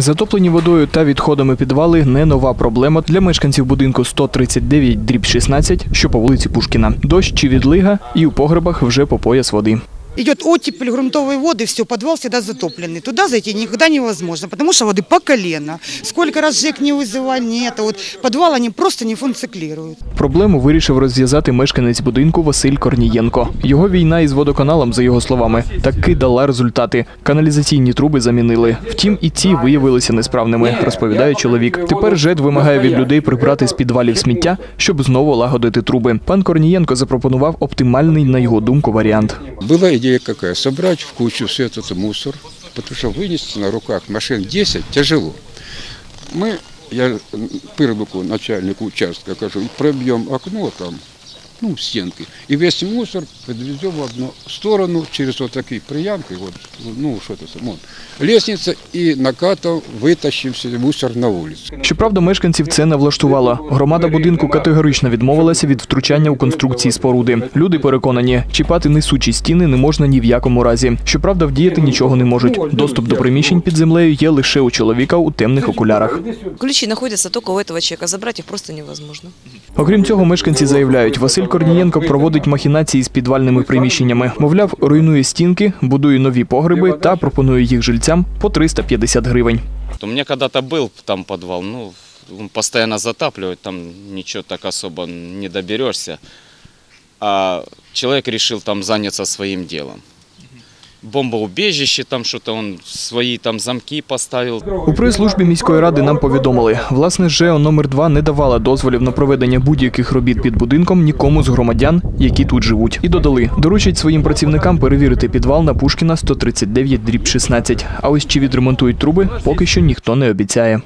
Затоплені водою та відходами підвали не нова проблема для мешканців будинку 139 дріб 16, що по вулиці Пушкіна. Дощ чи відлига, і у погребах вже по пояс води. Идет оттепель, грунтовые воды, все, подвал всегда затопленный. Туда зайти никогда невозможно, потому что воды по колено. Сколько раз ЖЭК не вызывали, не это вот. Подвал они просто не функционируют. Проблему вирішив розв'язати мешканець будинку Василь Корнієнко. Його війна із водоканалом, за його словами, таки дала результати. Каналізаційні труби замінили. Втім, і ці виявилися несправними, розповідає чоловік. Тепер ЖЕД вимагає від людей прибрати з підвалів сміття, щоб знову лагодити труби. Пан Корнієнко запропонував оптимальний, на його думку, варіант. Была идея какая? Собрать в кучу все этот мусор, потому что вынести на руках машин 10 тяжело. Мы, я м, Пырлуку, начальнику участка, кажу, пробьем окно там, ну, стенки, и весь мусор подвезем в одну сторону через вот такие приямки, вот, ну, что это, вот, лестница, и накатом вытащим все мусор на улицу. Щоправда, мешканців це не влаштувало. Громада будинку категорично відмовилася від втручання у конструкції споруди. Люди переконані, чіпати несучі стіни не можна ні в якому разі. Щоправда, вдіяти нічого не можуть. Доступ до приміщень під землею є лише у чоловіка у темних окулярах. Ключи находятся только у этого человека, забрать их просто невозможно. Окрім цього, мешканці заявляють, Василь Корнієнко проводить махінації з підвальними приміщеннями. Мовляв, руйнує стінки, будує нові погреби та пропонує їх жильцям по 350 гривень. У меня коли-то був там підвал, ну, постійно затаплюють, там нічого так особо не доберешся. А чоловік вирішив там зайнятися своїм делом. Бомбоубежище, там что-то он свои там замки поставил. У прес-службі міської ради нам повідомили, власне, ЖЕО номер 2 не давала дозволів на проведення будь-яких робіт під будинком нікому з громадян, які тут живуть. І додали, доручать своїм працівникам перевірити підвал на Пушкіна 139 дріб 16. А ось чи відремонтують труби, поки що ніхто не обіцяє.